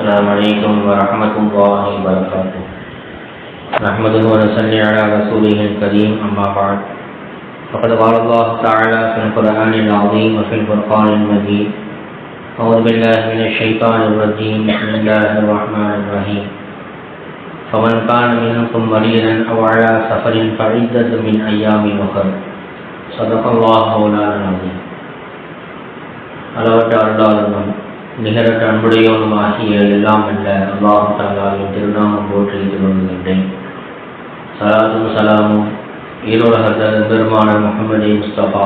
السلام عليكم ورحمة الله وبركاته نحمده ونصلي على رسوله الكريم أما بعد فقد قال الله تعالى في القرآن العظيم وفي الفرقان المجيد أعوذ بالله من الشيطان الرجيم بسم الله الرحمن الرحيم فمن كان منكم مريضا أو على سفر فعدة من أيام أخر صدق الله مولانا العظيم அளவற்ற அருளாளனும் நிகரற்ற அன்புடையவனும் எல்லாம் என்ற அல்லாஹ் தாலாவின் திருநாமம் போற்றி திருவந்துகின்றேன் சலாத்தும் சலாமும். ஈரோலகத்த பெருமானர் முகமது முஸ்தபா.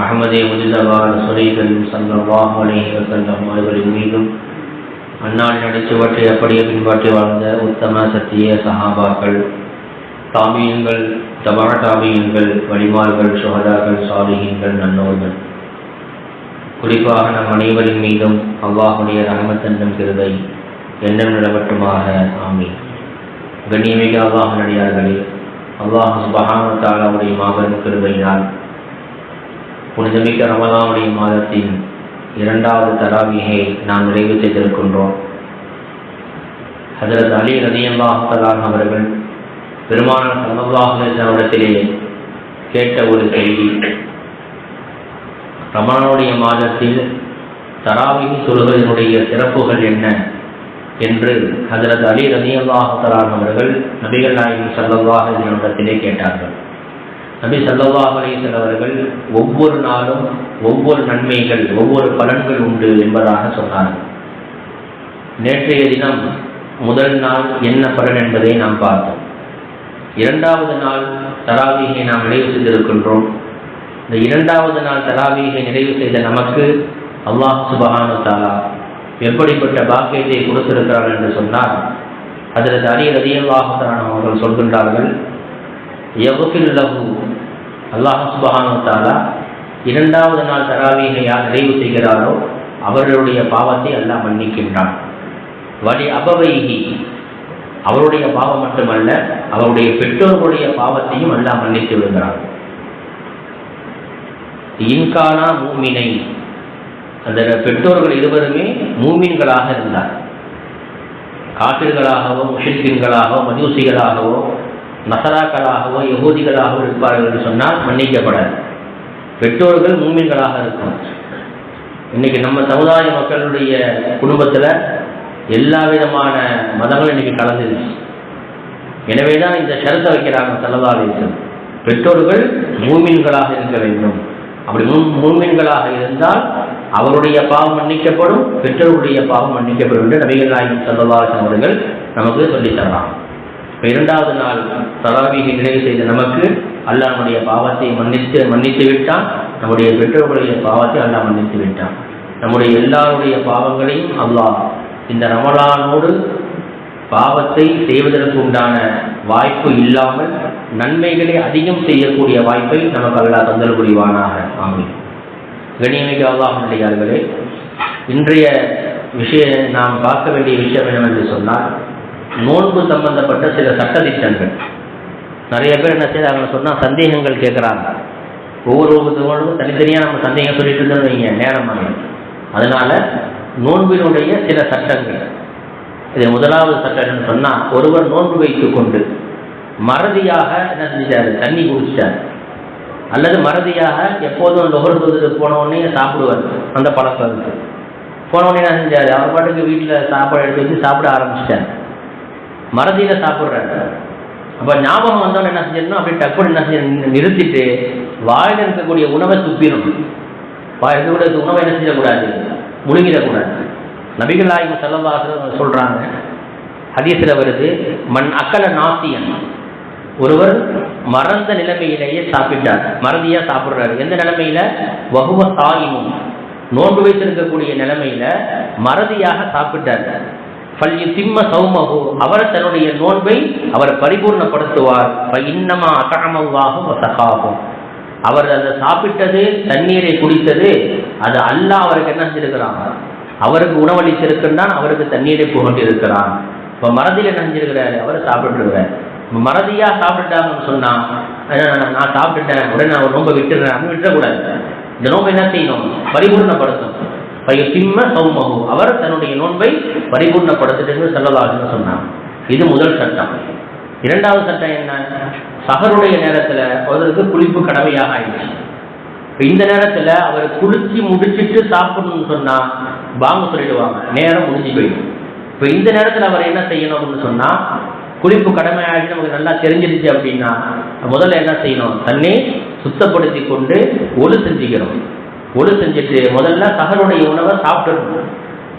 அகமதே முதில்லவான் சுரைகளின் சல்லாஹ் அலேஹி வசல்லம் அவர்களின் மீதும் அந்நாள் நடிச்சுவற்றை அப்படியே பின்பற்றி வாழ்ந்த உத்தம சத்திய சஹாபாக்கள் தாமியங்கள் தபா தாமியங்கள் வழிமார்கள் சுகதாக்கள் சாலிகங்கள் நன்னோர்கள் குறிப்பாக நம் அனைவரின் மீதும் அவ்வாஹுடைய ரஹமத்தன்னும் கிருதை எண்ணம் நிலவட்டுமாக. ஆமி கண்ணியமிக அல்லாஹ் நடிகார்களே அல்லாஹ் சுபஹான மாபெரும் கிருபையினால் புனிதமிக்க ரமலாவுடைய மாதத்தின் இரண்டாவது தராவியை நாம் நிறைவு செய்திருக்கின்றோம். ஹசரத் அலி ரதி தலான் அவர்கள் பெருமானார் சல்லாஹ் அவரிடத்திலே கேட்ட ஒரு செய்தி ரமணனுடைய மாதத்தில் தராவின் தொழுகையினுடைய சிறப்புகள் என்ன? என்று ஹசரத் அலி ரதி அல்லாஹலான் அவர்கள் நபிகள் நாயகி சல்லாஹ் என்னிடத்திலே கேட்டார்கள். நபி சல்லாஹ் அலிசல் அவர்கள் ஒவ்வொரு நாளும் ஒவ்வொரு நன்மைகள் ஒவ்வொரு பலன்கள் உண்டு என்பதாக சொன்னார்கள். நேற்றைய தினம் முதல் நாள் என்ன பலன் என்பதை நாம் பார்த்தோம். இரண்டாவது நாள் தராவிகை நாம் நினைவு செய்திருக்கின்றோம். இந்த இரண்டாவது நாள் தராவீகை நிறைவு செய்த நமக்கு அல்லாஹ் சுபஹானு தாலா எப்படிப்பட்ட பாக்கியத்தை கொடுத்திருக்கிறார் என்று சொன்னால் அதில் அரிய ரதியல்லாஹான அவர்கள் சொல்கின்றார்கள் எவகில் லகு அல்லாஹ் சுபஹானு தாலா இரண்டாவது நாள் தராவீகை யார் நிறைவு செய்கிறாரோ அவர்களுடைய பாவத்தை அல்லாஹ் மன்னிக்கின்றான். வழி அபவைகி அவருடைய பாவம் மட்டுமல்ல அவருடைய பெற்றோர்களுடைய பாவத்தையும் அல்லாஹ் மன்னித்து விடுகிறான். இன்கானா மூமினை. அந்த பெற்றோர்கள் இருவருமே மூமின்களாக இருந்தார் காப்பிர்களாகவோ முஷின்களாகவோ மஜூசிகளாகவோ நசராக்களாகவோ யகூதிகளாகவோ இருப்பார்கள் என்று சொன்னால் மன்னிக்கப்படாது. பெற்றோர்கள் மூமின்களாக இருக்கும். இன்னைக்கு நம்ம சமுதாய மக்களுடைய குடும்பத்தில் எல்லா விதமான மதங்களும் இன்னைக்கு கலந்துருச்சு. எனவே தான் இந்த ஷரத்தை வைக்கிறாங்க செல்லதாலேசன் பெற்றோர்கள் மூமின்களாக இருக்க வேண்டும். அப்படி மூமின்களாக இருந்தால் அவருடைய பாவம் மன்னிக்கப்படும் பெற்றோருடைய பாவம் மன்னிக்கப்படும் என்று நபிகள் நாயகம் சல்லவாசன் அவர்கள் நமக்கு சொல்லித் தரலாம் இரண்டாவது நாள் தலாவிகை நிறைவு செய்த நமக்கு அல்லாஹ் நம்முடைய பாவத்தை மன்னித்து மன்னித்து விட்டான். நம்முடைய பெற்றோர்களுடைய பாவத்தை அல்லாஹ் மன்னித்து விட்டான். நம்முடைய எல்லாருடைய பாவங்களையும் அல்லாஹ் இந்த ரமலானோடு பாவத்தை செய்வதற்கு உண்டான வாய்ப்பு இல்லாமல் நன்மைகளை அதிகம் செய்யக்கூடிய வாய்ப்பை நமக்கு அல்லா தந்தல் புரிவானாக ஆமி கணியமிக்க அல்லாஹர்களே இன்றைய விஷய நாம் பார்க்க வேண்டிய விஷயம் என்னவென்று சொன்னால் நோன்பு சம்பந்தப்பட்ட சில சட்டதிட்டங்கள் நிறைய பேர் என்ன செய்ய சொன்னால் சந்தேகங்கள் கேட்குறாங்க. ஒவ்வொரு ஒவ்வொருத்தவங்களுக்கும் தனித்தனியாக நம்ம சந்தேகம் சொல்லிட்டு இருந்தோம் வைங்க நேரம் அதனால நோன்பினுடைய சில சட்டங்கள். இதில் முதலாவது சட்டம் என்னன்னு சொன்னால் ஒருவர் நோன்பு வைத்துக் கொண்டு மறதியாக என்ன செஞ்சிட்டாரு? தண்ணி குடிச்சிட்டார். அல்லது மறதியாக எப்போதும் லொகர் தொகுதிக்கு போன சாப்பிடுவார். அந்த பழக்கம் இருக்கு. போன என்ன செஞ்சார்? அவர் பாட்டுக்கு வீட்டில் சாப்பாடு எடுத்து வச்சு சாப்பிட ஆரம்பிச்சிட்டார். மறதியில் சாப்பிட்றாரு. அப்போ ஞாபகம் வந்தவன் என்ன செஞ்சிடணும்? அப்படி டக்குனு என்ன செய்யணும் நிறுத்திட்டு வாயில் இருக்கக்கூடிய உணவை துப்பிடணும். வாயில் இருக்கக்கூடிய உணவை என்ன செய்யக்கூடாது? முழுங்கிடக்கூடாது நபிகள் நாயகம் சொல்கிறாங்க சொல்றாங்க ஹதீஸில் வருது மண் அக்கல நாசியன் ஒருவர் மறந்த நிலைமையிலேயே சாப்பிட்டார். மறதியாக சாப்பிட்றாரு. எந்த நிலைமையில்? வகுவ தாயினும் நோன்பு வைத்திருக்கக்கூடிய நிலைமையில் மறதியாக சாப்பிட்டார். பள்ளி சிம்ம சௌமகு அவர் தன்னுடைய நோன்பை அவர் பரிபூர்ணப்படுத்துவார். இன்னமா அகமவாகும் சகாகும் அவர் அதை சாப்பிட்டது தண்ணீரை குடித்தது அது அல்ல அவருக்கு என்ன செஞ்சிருக்கிறாங்க அவருக்கு உணவளித்திருக்கின்றான் அவருக்கு தண்ணீரை புகண்டு இருக்கிறான் இப்போ மறதியில் நினைஞ்சிருக்கிறாரு அவர் சாப்பிட்டுருக்கிறார் மறதியா சாப்பிட்டுட்டாங்கன்னு சொன்னா நான் சாப்பிட்டுட்டேன். உடனே நான் ரொம்ப விட்டுறேன் அப்படின்னு விட்டுறக்கூடாது. இந்த நோம்பை என்ன செய்யணும்? பரிபூர்ணப்படுத்தும் திம்ம சௌமகு அவர் தன்னுடைய நோன்பை பரிபூர்ணப்படுத்திட்டு செல்லலாதுன்னு சொன்னாங்க இது முதல் சட்டம். இரண்டாவது சட்டம் என்ன? சகருடைய நேரத்தில் அவருக்கு குளிப்பு கடமையாக ஆயிடுச்சு. இப்போ இந்த நேரத்தில் அவர் குளிச்சு முடிச்சுட்டு சாப்பிடணும்னு சொன்னால் வாங்க சொல்லிடுவாங்க. நேரம் முடிஞ்சு போயிடும். இப்போ இந்த நேரத்தில் அவர் என்ன செய்யணும் அப்படின்னு சொன்னால் குளிப்பு கடமை ஆகிட்டு நமக்கு நல்லா தெரிஞ்சிருச்சு அப்படின்னா முதல்ல என்ன செய்யணும்? தண்ணி சுத்தப்படுத்தி கொண்டு ஒழு செஞ்சுக்கிறோம் ஒழு செஞ்சுட்டு முதல்ல சகருடைய உணவை சாப்பிட்டு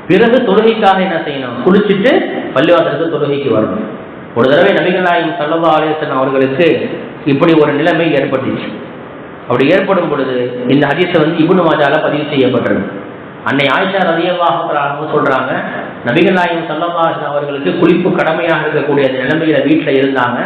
பிறகு தொழுகைக்காக என்ன செய்யணும்? குளிச்சுட்டு பள்ளிவாசலுக்கு தொழுகைக்கு வரணும். ஒரு தடவை நபிகளாயும் நாயகம் சல்லா அவர்களுக்கு இப்படி ஒரு நிலைமை ஏற்பட்டுச்சு. அப்படி ஏற்படும் பொழுது இந்த ஹதீஸை வந்து இபுனு மாஜால பதிவு செய்யப்பட்டிருக்கு. அன்னை ஆயிஷா ரதியல்லாஹு சொல்றாங்க நபிகள்நாயகம் நாயகம் அவர்களுக்கு குளிப்பு கடமையாக இருக்கக்கூடிய நிலைமையில வீட்டில் இருந்தாங்க.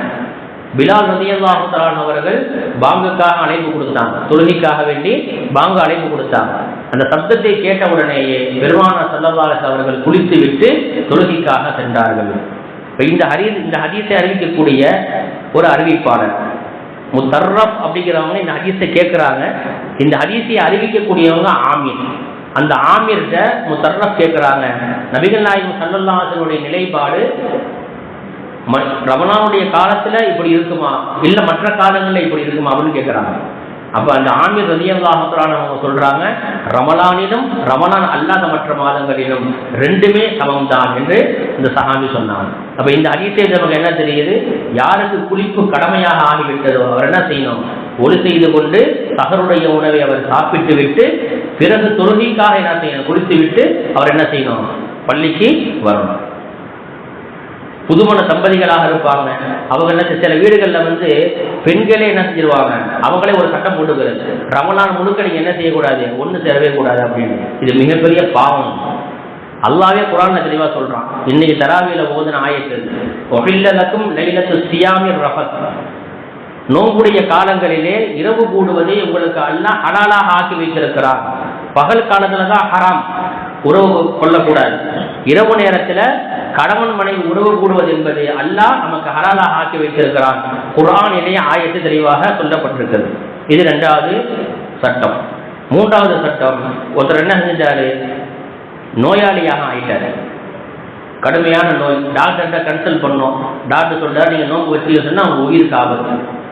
பிலால் ரதியல்லாஹு தலான் அவர்கள் பாங்குக்காக அழைப்பு கொடுத்தாங்க. தொழுகைக்காக வேண்டி பாங்கு அழைப்பு கொடுத்தாங்க. அந்த சப்தத்தை கேட்ட உடனேயே பெருமான சல்லல்லாஹ் அவர்கள் குளித்து விட்டு தொழுகைக்காக சென்றார்கள். இப்போ இந்த ஹரி இந்த ஹதீஸை அறிவிக்கக்கூடிய ஒரு அறிவிப்பாளர் முத்தர்ரப் அப்படிங்கிறவங்க இந்த ஹதீஸை கேட்குறாங்க. இந்த ஹதீஸை அறிவிக்கக்கூடியவங்க ஆமீன். அந்த ஆமீர்கிட்ட முத்தர்ரப் கேட்குறாங்க நபிகள் நாயகம் சல்லல்லாசனுடைய நிலைப்பாடு ரமணாவுடைய காலத்துல இப்படி இருக்குமா? இல்லை மற்ற காலங்களில் இப்படி இருக்குமா அப்படின்னு கேட்குறாங்க அப்போ அந்த ஆமீர் ரதியல்லாஹத்துறான அவங்க சொல்கிறாங்க ரமலானிலும் ரமலான் அல்லாத மற்ற மாதங்களிலும் ரெண்டுமே சமம் தான் என்று இந்த சகாமி சொன்னாங்க. அப்போ இந்த அதிசயம் நமக்கு என்ன தெரியுது? யாருக்கு குளிப்பு கடமையாக ஆகிவிட்டதோ அவர் என்ன செய்யணும்? ஒரு செய்து கொண்டு சகருடைய உணவை அவர் சாப்பிட்டு விட்டு பிறகு தொழுகைக்காக என்ன செய்யணும்? குளித்து விட்டு அவர் என்ன செய்யணும்? பள்ளிக்கு வரணும். புதுமண தம்பதிகளாக இருப்பாங்க. அவங்க என்ன சில வீடுகளில் வந்து பெண்களே என்ன செஞ்சிருவாங்க? அவங்களே ஒரு சட்டம் போட்டுக்கிறது. ரமலான் முழுக்க நீங்க என்ன செய்யக்கூடாது? ஒன்று சேரவே கூடாது அப்படின்னு. இது மிகப்பெரிய பாவம். அல்லாவே குரான் தெளிவா சொல்றான். இன்னைக்கு தராவியில ஓதுன ஆயத்து ஒஹில்லலக்கும் லைலத்து சியாமிர் ரஃபத். நோம்புடைய காலங்களிலே இரவு கூடுவதை உங்களுக்கு அல்ல ஹலாலாக ஆக்கி வைத்திருக்கிறார் பகல் காலத்துல தான் ஹராம். உறவு கொள்ளக்கூடாது. இரவு நேரத்தில் கணவன் மனைவி உறவு கூடுவது என்பது அல்லாஹ் நமக்கு ஹலாலாக ஆக்கி வைத்திருக்கிறான். குரானிலேயே ஆயத்து தெளிவாக சொல்லப்பட்டிருக்கிறது. இது ரெண்டாவது சட்டம். மூன்றாவது சட்டம் ஒருத்தர் என்ன செஞ்சாரு? நோயாளியாக ஆயிட்டாரு. கடுமையான நோய். டாக்டர்கிட்ட கன்சல்ட் பண்ணோம். டாக்டர் சொல்றாரு நீங்க நோம்பு வச்சு சொன்னா அவங்க உயிருக்கு ஆபத்து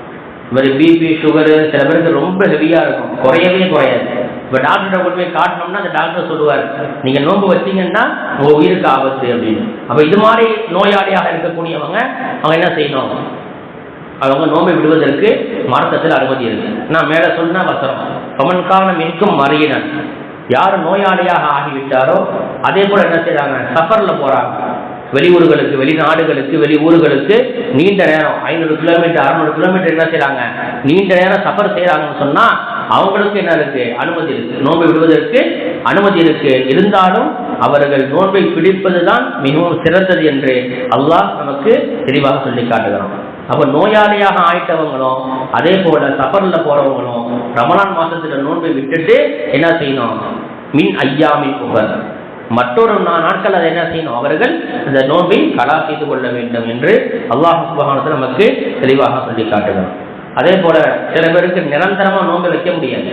மாதிரி பிபி சுகரு சில பேருக்கு ரொம்ப ஹெவியாக இருக்கும். குறையவே குறையாது. இப்போ டாக்டர்கிட்ட கொண்டு போய் காட்டினோம்னா அந்த டாக்டர் சொல்லுவார் நீங்கள் நோன்பு வச்சீங்கன்னா உங்கள் உயிருக்கு ஆபத்து அப்படின்னு. அப்போ இது மாதிரி நோயாளியாக இருக்கக்கூடியவங்க அவங்க என்ன செய்யணும்? அவங்க நோன்பை விடுவதற்கு மரத்தத்தில் அனுமதி இருக்கு. நான் மேலே சொன்ன வசனம் காரணம் மின்கும் மறையினன் யார் நோயாளியாக ஆகிவிட்டாரோ அதே போல் என்ன செய்கிறாங்க சஃபரில் போகிறாங்க வெளியூர்களுக்கு வெளிநாடுகளுக்கு வெளி ஊர்களுக்கு நீண்ட நேரம் ஐநூறு கிலோமீட்டர் அறுநூறு கிலோமீட்டர் என்ன செய்யறாங்க நீண்ட நேரம் சஃபர் செய்யறாங்கன்னு சொன்னா அவங்களுக்கு என்ன இருக்கு? அனுமதி இருக்கு. நோன்பை விடுவதற்கு அனுமதி இருக்கு. இருந்தாலும் அவர்கள் நோன்பை பிடிப்பதுதான் மிகவும் சிறந்தது என்று அல்லாஹ் நமக்கு தெளிவாக சொல்லி காட்டுகிறோம் அப்ப நோயாளியாக ஆயிட்டவங்களும் அதே போல சஃபர்ல போறவங்களும் ரமலான் மாசத்துல நோன்பை விட்டுட்டு என்ன செய்யணும்? மின் ஐயாமின் உபர். மற்றொரு நாட்கள் அதை என்ன செய்யணும்? அவர்கள் அந்த நோன்பை கலா செய்து கொள்ள வேண்டும் என்று அல்லாஹ் சுபகானத்தில் நமக்கு தெளிவாக சொல்லி காட்டுகிறோம் அதே போல சில பேருக்கு நிரந்தரமா நோன்பு வைக்க முடியாது.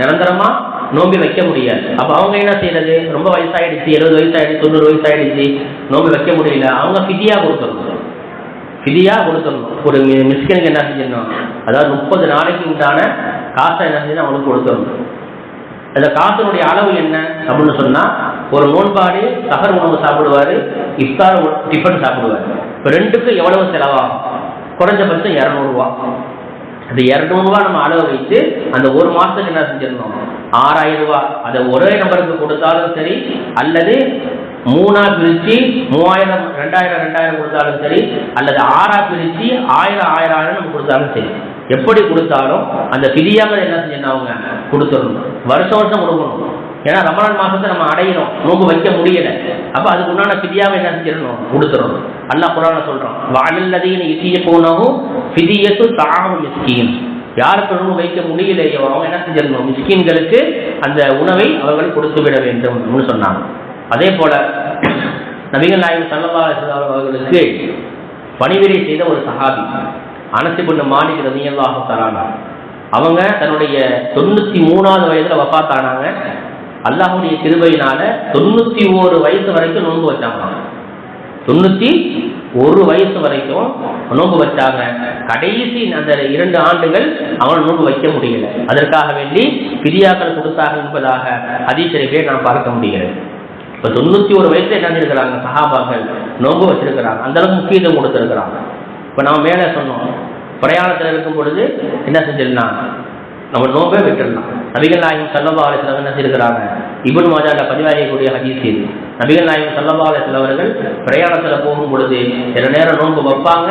நிரந்தரமா நோம்பி வைக்க முடியாது. அப்ப அவங்க என்ன செய்யறது? ரொம்ப வயசாயிடுச்சு எழுபது வயசாயிடுச்சு தொண்ணூறு வயசாயிடுச்சு நோம்பி வைக்க முடியல. அவங்க ஃபிதியா கொடுத்துருணும் ஃபிதியா கொடுத்துடணும் ஒரு மிஸ்கனுக்கு என்ன செஞ்சிடணும்? அதாவது முப்பது நாளைக்கு உண்டான காசை என்ன செய்யணும் அவங்களுக்கு கொடுத்துடணும் அந்த காசனுடைய அளவு என்ன அப்படின்னு சொன்னா ஒரு நோன்பாடு சகர் உணவு சாப்பிடுவாரு இஃப்தார் டிஃபன் சாப்பிடுவார். இப்போ ரெண்டுக்கும் எவ்வளவு செலவாகும்? குறைஞ்சபட்சம் இரநூறுவா. அந்த இரநூறுவா நம்ம அளவு வைத்து அந்த ஒரு மாதத்துக்கு என்ன செஞ்சிருந்தோம் ஆறாயிரம் ரூபா. அதை ஒரே நம்பருக்கு கொடுத்தாலும் சரி அல்லது மூணா பிரிச்சு மூவாயிரம் ரெண்டாயிரம் ரெண்டாயிரம் கொடுத்தாலும் சரி அல்லது ஆறா பிரிச்சு ஆயிரம் ஆயிரம் ஆயிரம் நம்ம கொடுத்தாலும் சரி. எப்படி கொடுத்தாலும் அந்த பிரியாமல் என்ன செஞ்சா அவங்க கொடுத்துடணும். வருஷம் வருஷம் கொடுக்கணும். ஏன்னா ரமணான் மாசத்தை நம்ம அடையிறோம். நோம்பு வைக்க முடியல. அப்ப அதுக்கு உண்டான பிதியாவை என்ன செஞ்சிடணும்? கொடுத்துடணும். அல்லா குரான சொல்றோம் வாழல்லதையும் இசிய போனவும் பிதியத்து தாகம் மிஸ்கீன். யாருக்கு உணவு வைக்க முடியலையோ அவங்க என்ன செஞ்சிடணும்? மிஸ்கின்களுக்கு அந்த உணவை அவர்கள் கொடுத்து விட வேண்டும் சொன்னாங்க. அதே போல நபிகள் நாயகம் சல்லா அவர்களுக்கு பணிவிடை செய்த ஒரு சகாபி அனசி பொண்ணு மாலிக் ரதியல்லாக தராங்க அவங்க தன்னுடைய தொண்ணூத்தி மூணாவது வயதில் வஃபாத்தானாங்க அல்லாஹுடைய கிருபையினால தொண்ணூத்தி ஓரு வயசு வரைக்கும் நோன்பு வச்சாங்க. தொண்ணூத்தி ஒரு வயசு வரைக்கும் நோன்பு வச்சாங்க. கடைசி அந்த இரண்டு ஆண்டுகள் அவன் நோன்பு வைக்க முடியல. அதற்காக வேண்டி பிரியாக்கள் கொடுத்தாக என்பதாக அதிசரிப்பே நாம் பார்க்க முடிகிறது. இப்ப தொண்ணூத்தி ஒரு வயசுல என்ன இருக்கிறாங்க சஹாபாக்கள் நோன்பு வச்சிருக்கிறாங்க. அந்த அளவுக்கு முக்கியத்துவம் கொடுத்திருக்கிறாங்க. இப்போ நம்ம மேலே சொன்னோம் பிரயாணத்தில் இருக்கும் பொழுது என்ன செஞ்சிடலாம்? நம்ம நோம்பே விட்டுடலாம். நபிகள் நாயகம் சல்லபா அலிஸ்லாம் என்ன செய்திருக்கிறாங்க? இபுன் மாஜால பதிவாகக்கூடிய ஹதீஸ் இது. நபிகள் நாயகம் சல்லபா அலிஸ்லாம் அவர்கள் பிரயாணத்தில் போகும் பொழுது சில நேரம் நோன்பு வைப்பாங்க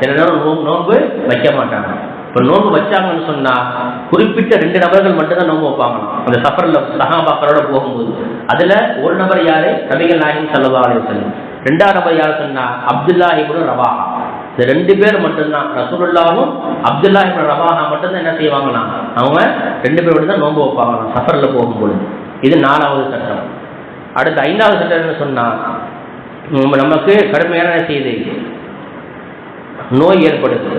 சில நேரம் நோம்பு நோன்பு வைக்க மாட்டாங்க. இப்போ நோன்பு வச்சாங்கன்னு சொன்னால் குறிப்பிட்ட ரெண்டு நபர்கள் மட்டும்தான் நோன்பு வைப்பாங்களாம் அந்த சஃபரில் சகாபாக்கரோட போகும்போது. அதில் ஒரு நபர் யாரு? நபிகள் நாயகம் சல்லபா அலிஸ்லாம் ரெண்டாவது நபர் யார் சொன்னா? அப்துல்லா இபுன் ரவாஹா. இந்த ரெண்டு பேர் மட்டும்தான் ரசூலுல்லாவும் அப்துல்லா இப்னு மட்டும்தான் என்ன செய்வாங்கன்னா அவங்க ரெண்டு பேர் மட்டும் தான் நோன்பு வைப்பாங்களாம் சஃபரில் போகும்பொழுது. இது நாலாவது சட்டம். அடுத்து ஐந்தாவது சட்டம் என்ன சொன்னால் நமக்கு கடுமையான செய்து நோய் ஏற்படுது.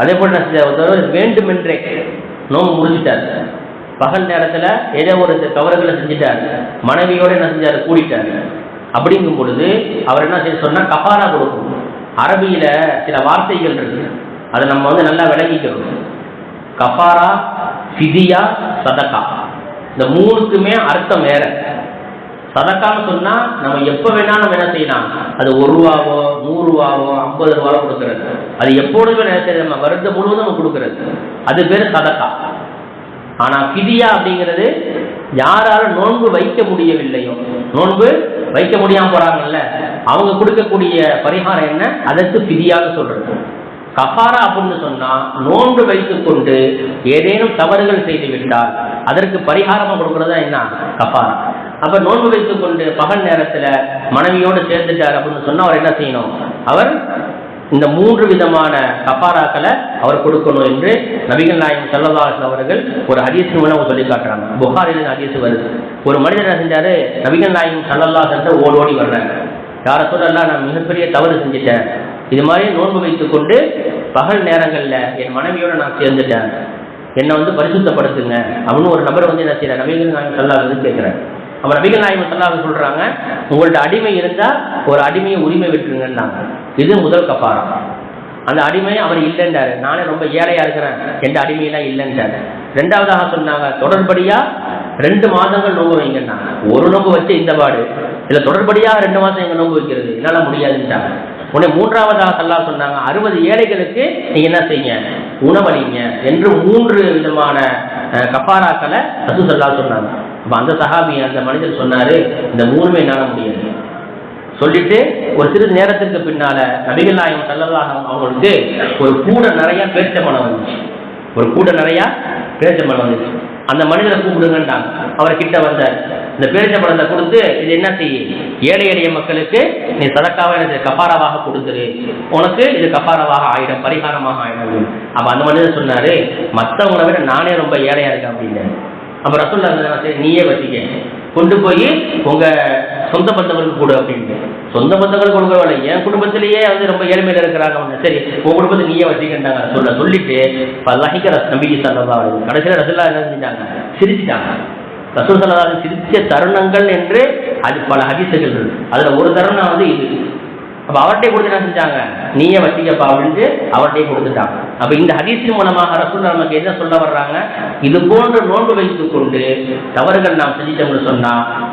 அதே போல் என்ன ஒருத்தர் வேண்டுமென்றே நோம்பு முடிஞ்சிட்டார் பகல் நேரத்தில் ஏதோ ஒரு தவறுகளை செஞ்சுட்டார். மனைவியோட என்ன செஞ்சார்? கூடிட்டார். அப்படிங்கும் பொழுது அவர் என்ன செய்ய சொன்னால் கபாரா கொடுக்கும். அரபியில சில வார்த்தைகள் இருக்கு. அதை நம்ம வந்து நல்லா விளங்கிக்கணும் கபாரா ஃபிதியா சதக்கா. இந்த மூணுக்குமே அர்த்தம் வேற. சதக்கான்னு சொன்னா நம்ம எப்ப வேணாலும் நம்ம என்ன செய்யலாம். அது ஒரு ரூபாவோ நூறு ரூபாவோ ஐம்பது ரூபாவோ கொடுக்கறது. அது எப்பொழுதுமே என்ன செய்யறது நம்ம வருடம் முழுவதும் நம்ம கொடுக்கறது. அது பேர் சதக்கா. ஆனா பிதியா அப்படிங்கிறது யாரால நோன்பு வைக்க முடியவில்லையோ நோன்பு வைக்க முடியாம போறாங்கல்ல அவங்க கொடுக்கக்கூடிய பரிகாரம் என்ன? அதற்கு பிதியாக சொல்றது. கஃபாரா அப்படின்னு சொன்னா நோன்பு வைத்துக் கொண்டு ஏதேனும் தவறுகள் செய்து விட்டால் அதற்கு பரிகாரமா கொடுக்கறதா என்ன? கஃபாரா. அப்ப நோன்பு வைத்துக் கொண்டு பகல் நேரத்துல மனைவியோடு சேர்ந்துட்டார் அப்படின்னு சொன்னா அவர் என்ன செய்யணும்? அவர் இந்த மூன்று விதமான கபாராக்களை அவர் கொடுக்கணும் என்று நபிகள் நாயகம் சல்லல்லாஹ் அவர்கள் ஒரு ஹதீஸ் மூலம் சொல்லி காட்டுறாங்க. புகாரில் ஹதீஸ் வருது. ஒரு மனிதர் என்ன செஞ்சாரு? நபிகள் நாயகம் சல்லல்லா ஓடி ஓடி வர்றாங்க யாரை சொல்லலாம் நான் மிகப்பெரிய தவறு செஞ்சுட்டேன். இது மாதிரி நோன்பு வைத்துக் கொண்டு பகல் நேரங்களில் என் மனைவியோட நான் சேர்ந்துட்டேன். என்னை வந்து பரிசுத்தப்படுத்துங்க. அப்படின்னு ஒரு நபர் வந்து என்ன செய்யற நபிகள் நாயகம் சல்லாஹ் கேட்கிறேன் அப்ப நபிகள் நாயகம் சல்லாஹ் சொல்றாங்க உங்கள்ட்ட அடிமை இருந்தா ஒரு அடிமையை உரிமை விட்டுருங்கன்னாங்க. இது முதல் கப்பாரம் அந்த அடிமை அவர் இல்லைன்றாரு. நானே ரொம்ப ஏழையா இருக்கிறேன். எந்த அடிமையெல்லாம் இல்லைன்றாரு. ரெண்டாவதாக சொன்னாங்க தொடர்படியா ரெண்டு மாதங்கள் நோம்பு வைங்கன்னா ஒரு நோம்பு வச்சு இந்த பாடு. இதுல தொடர்படியா ரெண்டு மாதம் எங்க நோம்பு வைக்கிறது? என்னால முடியாதுன்றாங்க உடனே மூன்றாவதாக சொல்லா சொன்னாங்க அறுபது ஏழைகளுக்கு நீங்க என்ன செய்யுங்க? உணவளிங்க. என்று மூன்று விதமான கப்பாராக்களை கஃபாராக்களை ரசூ சொன்னாங்க. அப்ப அந்த சஹாபி அந்த மனிதர் சொன்னாரு இந்த மூணுமே என்னால முடியாது. சொல்லிட்டு ஒரு சிறிது நேரத்திற்கு பின்னால நபிகள் நாயகம் சல்லல்லாஹு அவங்களுக்கு ஒரு கூட நிறைய பேச்சமலம் வந்துச்சு. ஒரு கூட நிறைய பேச்சமலம் வந்துச்சு. அந்த மனிதரை கூப்பிடுங்கன்றாங்க. அவர் கிட்ட வந்தார் இந்த பேரிச்சம்பழத்தை கொடுத்து இது என்ன செய்ய? ஏழை எளிய மக்களுக்கு நீ சதக்காவை எனக்கு கபாராவாக கொடுத்துரு. உனக்கு இது கபாராவாக ஆயிடும் பரிகாரமாக ஆயிடும். அப்ப அந்த மனிதர் சொன்னாரு மற்றவங்களை விட நானே ரொம்ப ஏழையா இருக்கேன் அப்படின்னு. அப்ப ரசூல்லா நீயே வச்சுக்க. கொண்டு போய் உங்க சொந்த பந்தங்களுக்கு கொடு அப்படின்ட்டு சொந்த பந்தங்களுக்கு கொடுக்கறவள என் குடும்பத்திலேயே வந்து ரொம்ப ஏழ்மையில இருக்கிறாங்க அவங்க. சரி உன் குடும்பத்தை நீயே வச்சுக்கிட்டாங்க. சொல்ல சொல்லிட்டு பல்லாஹிக்க நம்பிக்கை நபிக்கு சல்லா கடைசியில் ரசல்லா என்ன செஞ்சாங்க? சிரிச்சிட்டாங்க. ரசூல் சல்லா சிரிச்ச தருணங்கள் என்று அது பல ஹதீசுகள் இருக்கு. அதுல ஒரு தருணம் வந்து இது. அப்ப அவர்கிட்ட கொடுத்து என்ன செஞ்சாங்க? நீயே வச்சிக்கப்பா அப்படின்ட்டு அவர்கிட்டயே கொடுத்துட்டாங்க. அப்ப இந்த ஹதீஸ் மூலமாக ரசூல் நமக்கு என்ன சொல்ல வர்றாங்க? இது போன்ற நோன்பு வைத்துக் கொண்டு தவறுகள் நாம் செஞ்சிட்டோம்னு சொன்னா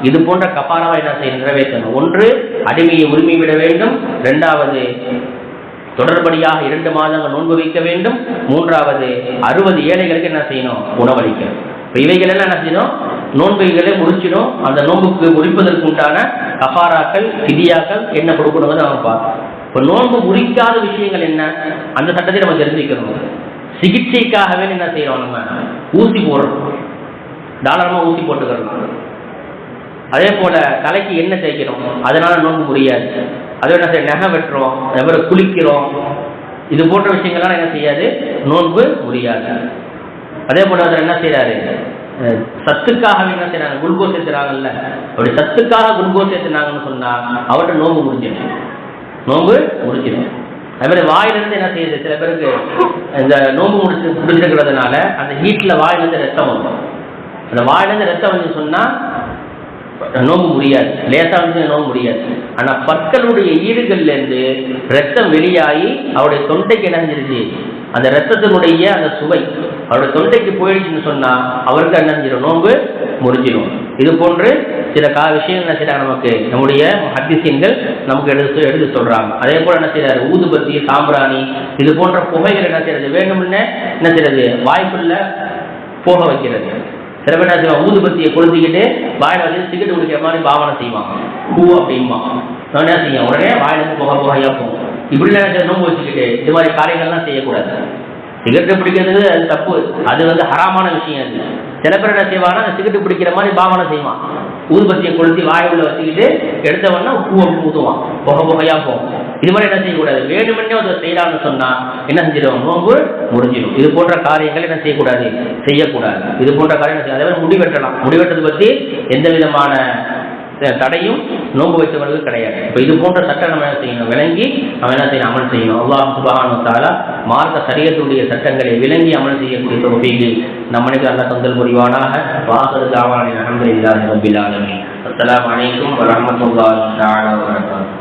இது போன்ற கபாராவை என்ன செய்ய நிறைவேற்றணும். ஒன்று அடிமையை உரிமை விட வேண்டும். இரண்டாவது தொடர்படியாக இரண்டு மாதங்கள் நோன்பு வைக்க வேண்டும். மூன்றாவது அறுபது ஏழைகளுக்கு என்ன செய்யணும்? உணவளிக்கணும். இப்போ இவைகள் எல்லாம் என்ன செய்யணும்? நோன்பைகளை முடிச்சிடும். அந்த நோன்புக்கு முடிப்பதற்கு உண்டான கபாராக்கள் திதியாக்கள் என்ன கொடுக்கணுங்கிறது நம்ம பார்ப்போம் இப்போ நோன்பு முறிக்காத விஷயங்கள் என்ன? அந்த சட்டத்தை நம்ம தெரிஞ்சுக்கணும். சிகிச்சைக்காகவே என்ன செய்யறோம் நம்ம? ஊசி போடுறோம். தாராளமாக ஊசி போட்டுக்கிறோம். அதே போல தலைக்கு என்ன தேய்க்கிறோம் அதனால நோன்பு முடியாது. அதே என்ன செய்ய நகை வெட்டுறோம். அதே குளிக்கிறோம். இது போன்ற விஷயங்கள்லாம் என்ன செய்யாது? நோன்பு முடியாது. அதே போல அவர் என்ன செய்யறாரு சத்துக்காக என்ன செய்யறாங்க குளுக்கோஸ் ஏத்துறாங்கல்ல. அப்படி சத்துக்காக குளுக்கோஸ் சேர்த்துனாங்கன்னு சொன்னா அவர்கிட்ட நோம்பு முடிஞ்சிடும் நோம்பு முடிஞ்சிடும் அதே மாதிரி வாயிலிருந்து என்ன செய்யுது? சில பேருக்கு இந்த நோம்பு முடிச்சு முடிஞ்சிருக்கிறதுனால அந்த ஹீட்ல வாயிலிருந்து ரத்தம் வரும் அந்த வாயிலிருந்து ரத்தம் வந்து சொன்னா நோம்பு முடியாது. லேசா வந்து நோம்பு முடியாது. ஆனா பற்களுடைய ஈடுகள்ல இருந்து ரத்தம் வெளியாகி அவருடைய தொண்டைக்கு இணைஞ்சிருச்சு அந்த ரத்தத்தினுடைய அந்த சுவை அவருடைய தொண்டைக்கு போயிடுச்சுன்னு சொன்னா அவருக்கு என்ன நோன்பு முறிஞ்சிடும் இது போன்று சில கா விஷயங்கள் என்ன செய்யறாங்க நமக்கு? நம்முடைய ஹத்திசியங்கள் நமக்கு எடுத்து எடுத்து சொல்றாங்க. அதே போல என்ன செய்யறாரு ஊதுபத்தி சாம்பிராணி இது போன்ற புகைகள் என்ன செய்யறது வேண்டும்னு என்ன செய்யறது வாய்ப்புள்ள போக வைக்கிறது. சில பேர் என்ன செய்வாங்க? ஊதுபத்தியை கொளுத்திக்கிட்டு வாயில வந்து சிகரெட் குடிக்கிற மாதிரி பாவனை செய்வாங்க. பூ அப்படிமா என்ன செய்யும் உடனே வாயிலிருந்து புகை புகையா போகும். இப்படி என்ன நோம்பு வச்சுக்கிட்டு இது மாதிரி காரியங்கள்லாம் செய்யக்கூடாது. சிகரெட்டு பிடிக்கிறது அது தப்பு. அது வந்து ஹராமான விஷயம் அது. சில பேர் என்ன செய்வாங்கன்னா அந்த பிடிக்கிற மாதிரி பாவனை செய்வான். ஊதுபத்தியை கொளுத்தி வாயுள்ள வச்சுக்கிட்டு எடுத்தவொடனே பூ அப்படி ஊதுவான். புகை புகையா போகும். இது மாதிரி என்ன செய்யக்கூடாது? வேணுமென்னே அதை செய்யலாம்னு சொன்னா என்ன செஞ்சிடும் நோம்பு முடிஞ்சிடும். இது போன்ற காரியங்கள் என்ன செய்யக்கூடாது? செய்யக்கூடாது. இது போன்ற காரியங்கள் அதே மாதிரி முடி வெட்டலாம். முடி வெட்டுறது பற்றி எந்த விதமான தடையும் நோன்பு வைத்தவர்களுக்கு கிடையாது. இப்போ இது போன்ற சட்டம் நம்ம என்ன செய்யணும்? விளங்கி நம்ம என்ன செய்யணும்? அமல் செய்யணும். அல்லாஹ் சுபஹானு தாலா மார்க்க சரியத்துடைய சட்டங்களை விளங்கி அமல் செய்யக்கூடிய தொகுப்பிக்கு நம்மளுக்கு அல்ல தொந்தல் புரிவானாக. வாசல் தாவானின் அஹமது இல்லாத ரபில் அஸ்லாம் அஸ்ஸலாமு அலைக்கும் வரஹ்மத்துல்லாஹி வரகாத்து